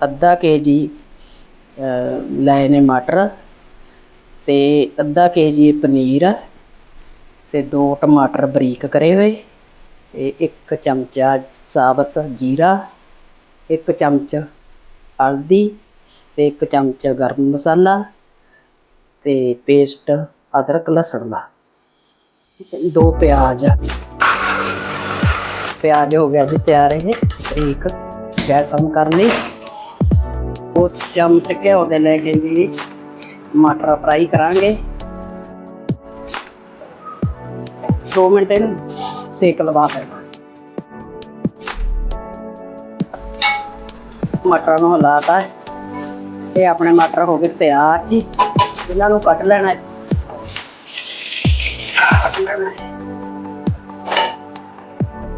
ਅੱਧਾ ਕੇਜੀ ਲਏ ਨੇ ਮਟਰ ਅਤੇ ਅੱਧਾ ਕੇ ਜੀ ਪਨੀਰ ਅਤੇ ਦੋ ਟਮਾਟਰ ਬਰੀਕ ਕਰੇ ਹੋਏ। ਅਤੇ ਇੱਕ ਚਮਚਾ ਸਾਬਤ ਜੀਰਾ, ਇੱਕ ਚਮਚ ਹਲਦੀ ਅਤੇ ਇੱਕ ਚਮਚ ਗਰਮ ਮਸਾਲਾ ਅਤੇ ਪੇਸਟ ਅਦਰਕ ਲਸਣ ਦਾ। ਦੋ ਪਿਆਜ਼। ਪਿਆਜ਼ ਹੋ ਗਿਆ ਜੀ ਤਿਆਰ ਇਹ। ਇੱਕ ਗੈਸ ਔਨ ਕਰ ਲਈ ਉਹ ਚਮਚ ਘਿਓ ਦੇ ਲੈ ਕੇ ਜੀ। ਮਟਰ ਫਰਾਈ ਕਰਾਂਗੇ। 2 ਮਿੰਟ ਇਹਨੂੰ ਸੇਕ ਲਵਾ ਦੇਣਾ। ਮਟਰ ਨੂੰ ਹਲਾਤਾ ਇਹ ਆਪਣੇ ਮਟਰ ਹੋ ਗਏ ਤਿਆਰ ਜੀ। ਇਹਨਾਂ ਨੂੰ ਕੱਟ ਲੈਣਾ ਕੱਟ ਲੈਣਾ ਹੈ।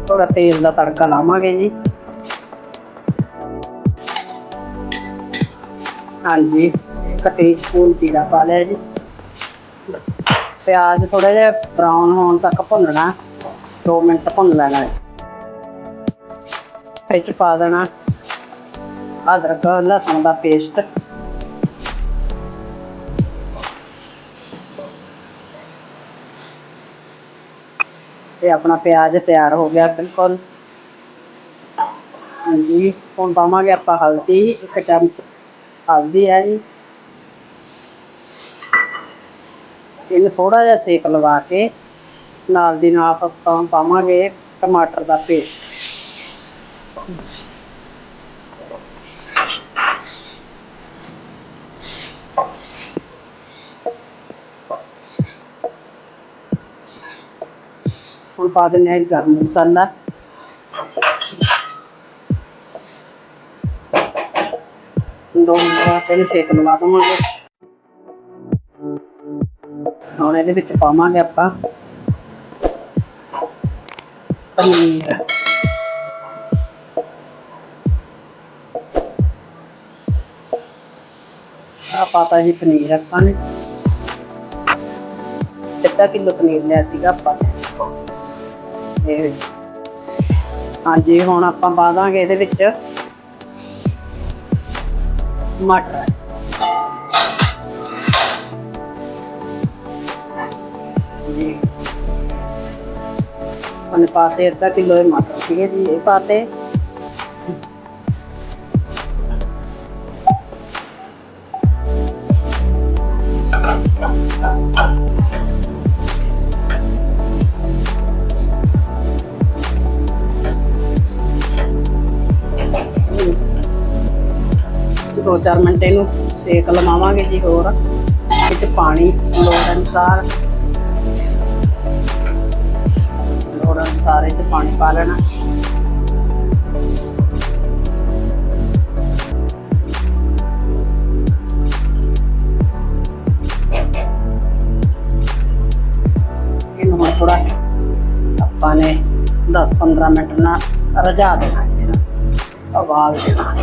ਥੋੜਾ ਤੇਲ ਦਾ ਤੜਕਾ ਲਾਵਾਂਗੇ ਜੀ। ਹਾਂਜੀ ਇੱਕ ਟੀਸਪੂਨ ਜੀਰਾ ਪਾ ਲਿਆ ਜੀ। ਪਿਆਜ਼ ਥੋੜਾ ਜਿਹਾ ਬਰਾਊਨ ਹੋਣ ਤੱਕ ਭੁੰਨਣਾ 2 ਮਿੰਟ ਭੁੰਨ ਲੈਣਾ। ਹੈ ਇਹ ਪਾ ਦੇਣਾ ਅਦਰਕ, ਲਸਣ ਦਾ ਪੇਸਟ ਤੇ ਆਪਣਾ ਪਿਆਜ਼ ਤਿਆਰ ਹੋ ਗਿਆ ਬਿਲਕੁਲ। ਹਾਂਜੀ, ਹੁਣ ਪਾਵਾਂਗੇ ਆਪਾਂ ਹਲਦੀ, ਇੱਕ ਚਮਚ ਹਲਦੀ ਹੈ ਜੀ। ਇਹਨੂੰ ਥੋੜਾ ਜਿਹਾ ਸੇਕ ਲਵਾ ਕੇ ਨਾਲ ਦੀ ਨਾਲ ਆਪਾਂ ਪਾਵਾਂਗੇ ਟਮਾਟਰ ਦਾ ਪੇਸਟ। ਹੁਣ ਪਾ ਦਿੰਦੇ ਹਾਂ ਗਰਮ ਮਸਾਲਾ। ਦੋ ਮਿੰਟ ਬਾਅਦ ਇਹਨੂੰ ਸੇਕ ਲਵਾ ਦਵਾਂਗੇ। ਹੁਣ ਇਹਦੇ ਵਿੱਚ ਪਾਵਾਂਗੇ ਆਪਾਂ ਪਨੀਰ। ਆ ਪਾਤਾ ਜੀ ਪਨੀਰ ਆਪਾਂ ਨੇ। ਅੱਧਾ ਕਿਲੋ ਪਨੀਰ ਲਿਆ ਸੀਗਾ ਆਪਾਂ ਨੇ। ਇਹ ਹਾਂਜੀ, ਹੁਣ ਆਪਾਂ ਪਾ ਦਾਂਗੇ ਇਹਦੇ ਵਿੱਚ। ਮਟਰ ਜੀ। ਉਹਨੇ ਪਾਤੇ ਅੱਧਾ ਕਿਲੋ ਇਹ ਮਟਰ ਸੀਗੇ ਜੀ ਇਹ ਪਾਤੇ। ਦੋ ਚਾਰ ਮਿੰਟ ਇਹਨੂੰ ਸੇਕ ਲਵਾਵਾਂਗੇ ਜੀ ਹੋਰ। ਇਹ ਪਾਣੀ, ਲੋੜ ਅਨੁਸਾਰ। ਲੋੜ ਅਨੁਸਾਰ ਇਹ 'ਚ ਪਾਣੀ ਪਾ ਲੈਣਾ। ਇਹਨੂੰ ਹੁਣ ਥੋੜਾ ਆਪਾਂ ਨੇ 10-15 ਮਿੰਟ ਨਾਲ ਰਝਾ ਦੇਣਾ ਇਹਨੂੰ। ਉਬਾਲ ਦੇਣਾ।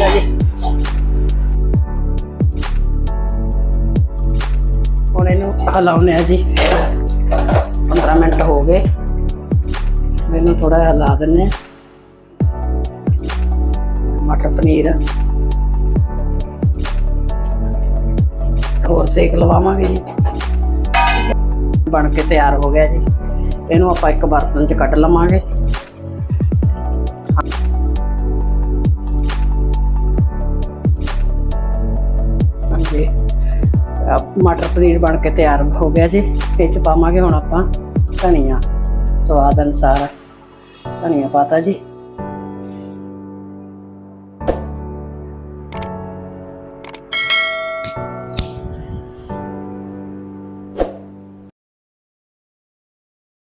ਠੀਕ ਹੈ ਜੀ। ਹੁਣ ਇਹਨੂੰ ਹਿਲਾਉਂਦੇ ਆ ਜੀ। 15 ਮਿੰਟ ਹੋ ਗਏ। ਇਹਨੂੰ ਥੋੜਾ ਹਿਲਾ ਦਿੰਨੇ ਆ ਮਟਰ ਪਨੀਰ। ਹੋਰ ਸੇਕ ਲਵਾਵਾਂਗੇ ਜੀ। ਬਣ ਕੇ ਤਿਆਰ ਹੋ ਗਿਆ ਜੀ। ਇਹਨੂੰ ਆਪਾਂ ਇੱਕ ਬਰਤਨ 'ਚ ਕੱਢ ਲਵਾਂਗੇ। ਮਟਰ ਪਨੀਰ ਬਣ ਕੇ ਤਿਆਰ ਹੋ ਗਿਆ ਜੀ। ਇਹ 'ਚ ਪਾਵਾਂਗੇ ਹੁਣ ਆਪਾਂ ਧਨੀਆ। ਸਵਾਦ ਅਨੁਸਾਰ ਧਨੀਆ ਪਾਤਾ ਜੀ।